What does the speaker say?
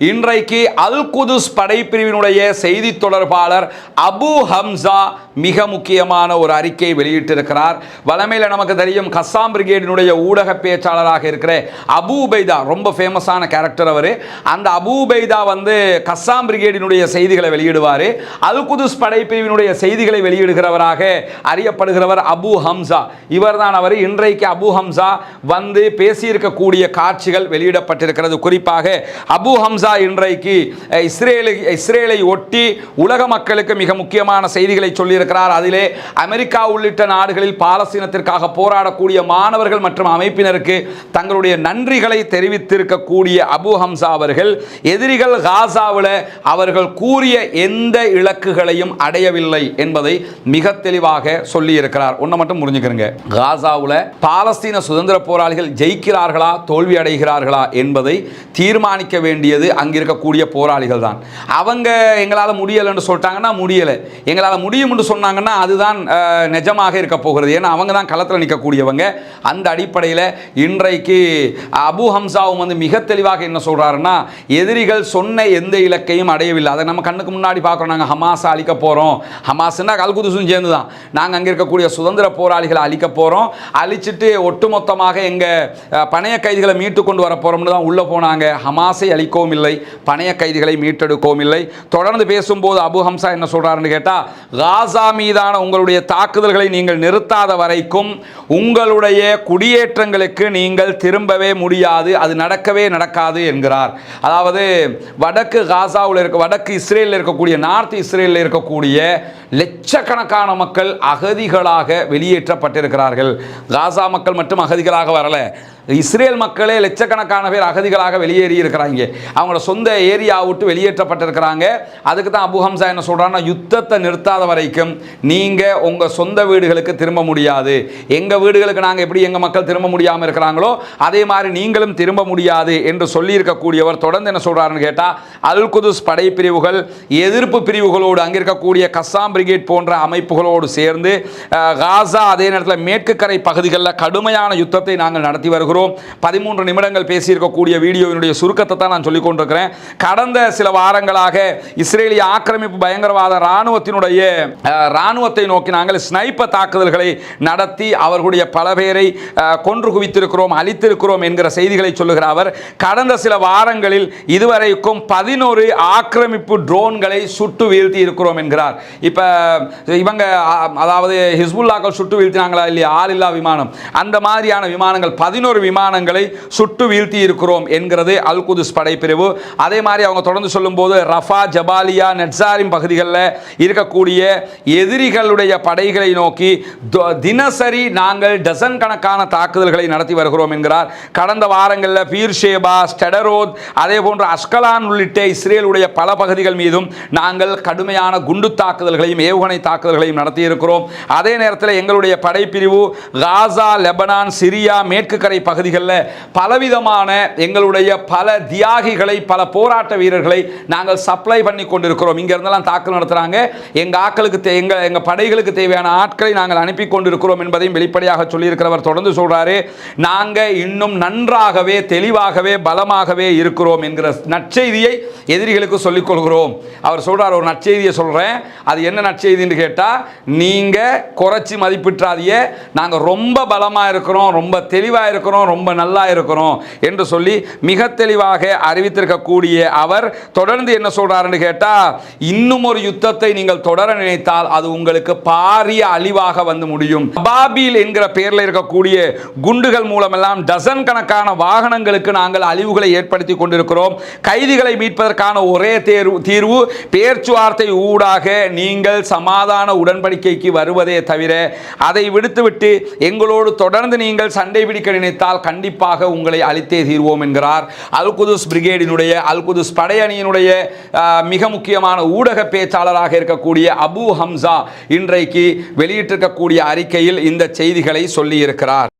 இன்றைக்கு அல் குதுஸ் படைப்பிரிவினுடைய செய்தி தொடர்பாளர் அபு ஹம்சா மிக முக்கியமான ஒரு அறிக்கை வெளியிட்டிருக்கிறார். வளமையில் நமக்கு தெரியும் கஸ்ஸாம் பிரிகேடினுடைய ஊடக பேச்சாளராக இருக்கிற அபு உபைதா ரொம்ப ஃபேமஸான கேரக்டர் அவர். அந்த அபு உபைதா வந்து கசாம் பிரிகேடினுடைய செய்திகளை வெளியிடுவார். அல் குதுஸ் படைப்பிரிவினுடைய செய்திகளை வெளியிடுகிறவராக அறியப்படுகிறவர் அபு ஹம்சா. இவர்தான் அவர். இன்றைக்கு அபு ஹம்சா வந்து பேசியிருக்கக்கூடிய காட்சிகள் வெளியிடப்பட்டிருக்கிறது. குறிப்பாக அபு ஹம்சா இன்றைக்கு இஸ்ரேலை இஸ்ரேலை ஒட்டி உலக மக்களுக்கு மிக முக்கியமான செய்திகளை சொல்லியிருக்கிறார். அதிலே அமெரிக்கா உள்ளிட்ட நாடுகளில் பாலஸ்தீனத்திற்காக போராடக்கூடிய மாணவர்கள் மற்றும் அமைப்பினருக்கு தங்களுடைய நன்றிகளை தெரிவித்திருக்கக்கூடிய அபு ஹம்சா அவர்கள் எதிரிகள் காசாவில் அவர்கள் கூறிய எந்த இலக்குகளையும் அடையவில்லை என்பதை மிக தெளிவாக சொல்லியிருக்கிறார். ஒன்றை மட்டும் புரிஞ்சுக்கிறங்க. காசாவில் பாலஸ்தீன சுதந்திர போராளிகள் ஜெயிக்கிறார்களா தோல்வி அடைகிறார்களா என்பதை தீர்மானிக்க வேண்டியது அங்கே இருக்கக்கூடிய போராளிகள் தான் அவங்க எங்களால் முடியலைன்னு சொல்லிட்டாங்கன்னா முடியலை. எங்களால் முடியும்னு சொன்னாங்கன்னா அதுதான் நிஜமாக இருக்க போகிறது. ஏன்னா அவங்க தான் களத்தில் நிற்கக்கூடியவங்க அந்த அடிப்படையில் இன்றைக்கு அபு ஹம்சாவும் வந்து மிக தெளிவாக என்ன சொல்கிறாருன்னா எதிரிகள் சொன்ன எந்த இலக்கையும் அடையவில்லை. அதை நம்ம கண்ணுக்கு முன்னாடி பார்க்குறோம். நாங்கள் ஹமாஸை அழிக்க போகிறோம் ஹமாஸ்னா கல்குதுசும் சேர்ந்து தான் நாங்கள் அங்கே இருக்கக்கூடிய சுதந்திர போராளிகளை அழிக்க போகிறோம் அழிச்சிட்டு ஒட்டுமொத்தமாக எங்கள் பணைய கைதிகளை மீட்டு கொண்டு வர போகிறோம்னு தான் உள்ளே போனாங்க. ஹமாஸை அழிக்கவும் இல்லை. பணைய கைதிகளை மீட்டெடுக்கவும் இல்லை தொடர்ந்து பேசும்போது அபு ஹம்சா என்ன சொல்கிறாருன்னு கேட்டால் காசா மீதான உங்களுடைய தாக்குதல்களை நீங்கள் நிறுத்தாத வரைக்கும் உங்களுடைய குடியேற்றங்களுக்கு நீங்கள் திரும்பவே முடியாது அது நடக்கவே நடக்காது என்கிறார். அதாவது வடக்கு காசாவில் இருக்க வடக்கு இஸ்ரேலில் இருக்கக்கூடிய நார்த் இஸ்ரேலில் இருக்கக்கூடிய லட்சக்கணக்கான மக்கள் அகதிகளாக வெளியேற்றப்பட்டிருக்கிறார்கள். காசா மக்கள் மட்டும் அகதிகளாக வரல இஸ்ரேல் மக்களே லட்சக்கணக்கான பேர் அகதிகளாக வெளியேறி இருக்கிறாங்க. அவங்களோட சொந்த ஏரியா விட்டு வெளியேற்றப்பட்டிருக்கிறாங்க. அதுக்கு தான் அபு ஹம்சா என்ன சொல்கிறான்னா யுத்தத்தை நிறுத்தாத வரைக்கும் நீங்கள் உங்கள் சொந்த வீடுகளுக்கு திரும்ப முடியாது. எங்கள் வீடுகளுக்கு நாங்கள் எப்படி எங்கள் மக்கள் திரும்ப முடியாமல் இருக்கிறாங்களோ அதே மாதிரி நீங்களும் திரும்ப முடியாது என்று சொல்லியிருக்கக்கூடியவர் தொடர்ந்து என்ன சொல்கிறாருன்னு கேட்டால் அல் குதுஸ் படைப்பிரிவுகள் எதிர்ப்பு பிரிவுகளோடு அங்கே இருக்கக்கூடிய கஸ்ஸாம் பிரிகேட் போன்ற அமைப்புகளோடு சேர்ந்து காசா அதே நேரத்தில் மேற்கு கரை பகுதிகளில் கடுமையான யுத்தத்தை நாங்கள் நடத்தி வருகிறோம். பதிமூன்று நிமிடங்கள் பேசியிருக்கக்கூடிய வீடியோவினுடைய சுருக்கத்தை தான் நான் சொல்லிக் கொண்டிருக்கிறேன். கடந்த சில வாரங்களாக இஸ்ரேலிய ஆக்கிரமிப்பு பயங்கரவாத இராணுவத்தினுடைய இராணுவத்தை நோக்கி நாங்கள் ஸ்னைப்பர் தாக்குதல்களை நடத்தி அவர்களுடைய பல பேரை கொன்று குவித்திருக்கிறோம் அழித்திருக்கிறோம் என்கிற செய்திகளை சொல்லுகிற அவர் கடந்த சில வாரங்களில் இதுவரைக்கும் பதினோரு ஆக்கிரமிப்பு ட்ரோன்களை சுட்டு வீழ்த்தி இருக்கிறோம் என்கிறார். இப்போ இவங்க அதாவது ஹிஸ்புல்லாக்கள் சுட்டு வீழ்த்தினாங்களா இல்லையா? ஆளில்லா விமானம். அந்த மாதிரியான விமானங்கள் பதினோரு விமானங்களை சுட்டு வீழ்த்தி இருக்கிறோம் என்கிறது அல் குதுஸ் படைப்பிரிவு. அதே மாதிரி அவங்க தொடர்ந்து சொல்லும்போது ரஃபா ஜபாலியா நெட்சாரிம் பகுதிகளில் இருக்கக்கூடிய எதிரிகளுடைய படைகளை நோக்கி தினசரி நாங்கள் டசன் கணக்கான தாக்குதல்களை நடத்தி வருகிறோம் என்கிறார். கடந்த வாரங்களில் பீர்ஷேபா ஸ்டெடரோத் அதே போன்ற அஸ்கலான் உள்ளிட்ட இஸ்ரேலுடைய பல பகுதிகள் மீதும் நாங்கள் கடுமையான குண்டு தாக்குதல்களையும் ஏவுகணை தாக்குதல்களையும் நடத்தியிருக்கிறோம். அதே நேரத்தில் எங்களுடைய படைப்பிரிவு காசா லெபனான் சிரியா மேற்கு கரை பகுதிகளில் பலவிதமான எங்களுடைய பல தியாகிகளை பல போராட்ட வீரர்களை நாங்கள் சப்ளை பண்ணி கொண்டிருக்கிறோம். இங்க இருந்தெல்லாம் நடத்துகிறாங்க எங்கள் ஆக்களுக்கு ஆட்களுக்கு தே- எங்கள் எங்கள் படைகளுக்கு தேவையான ஆட்களை நாங்கள் அனுப்பி கொண்டிருக்கிறோம் என்பதையும் வெளிப்படையாக சொல்லியிருக்கிறவர் தொடர்ந்து சொல்கிறாரு நாங்கள் இன்னும் நன்றாகவே தெளிவாகவே பலமாகவே இருக்கிறோம் என்கிற நற்செய்தியை எதிரிகளுக்கு சொல்லிக் கொள்கிறோம். அவர் சொல்கிறார் ஒரு நற்செய்தியை சொல்கிறேன் அது என்ன நற்செய்தின்னு கேட்டால் நீங்கள் குறைச்சி மதிப்பிட்டாதிய நாங்கள் ரொம்ப பலமாக இருக்கிறோம் ரொம்ப தெளிவாக இருக்கிறோம். இருக்கிறோம் ரொம்ப நல்லா இருக்கிறோம் என்று சொல்லி மிக தெளிவாக அறிவித்திருக்கக்கூடிய அவர் தொடர்ந்து என்ன சொல்கிறாருன்னு கேட்டால் இன்னும் ஒரு யுத்தத்தை நீங்கள் தொடர நினைத்தால் அது உங்களுக்கு பாரிய அழிவாக வந்து முடியும். பாபில் என்கிற பெயரில் இருக்கக்கூடிய குண்டுகள் மூலமெல்லாம் டசன் கணக்கான வாகனங்களுக்கு நாங்கள் அழிவுகளை ஏற்படுத்தி கொண்டிருக்கிறோம். கைதிகளை மீட்பதற்கான ஒரே தேர்வு தீர்வு பேச்சுவார்த்தை ஊடாக நீங்கள் சமாதான உடன்படிக்கைக்கு வருவதே தவிர அதை விடுத்துவிட்டு எங்களோடு தொடர்ந்து நீங்கள் சண்டை பிடிக்க நினைத்தால் கண்டிப்பாக உங்களை அழித்தே தீர்வோம் என்கிறார். அல்குதுஸ் பிரிகேடினுடைய அல்குதுஸ் படையணியினுடைய மிக முக்கியமான ஊடக பேச்சாளராக இருக்கக்கூடிய அபு ஹம்சா இன்றைக்கு வெளியிட்டிருக்கக்கூடிய அறிக்கையில் இந்த செய்திகளை சொல்லியிருக்கிறார்.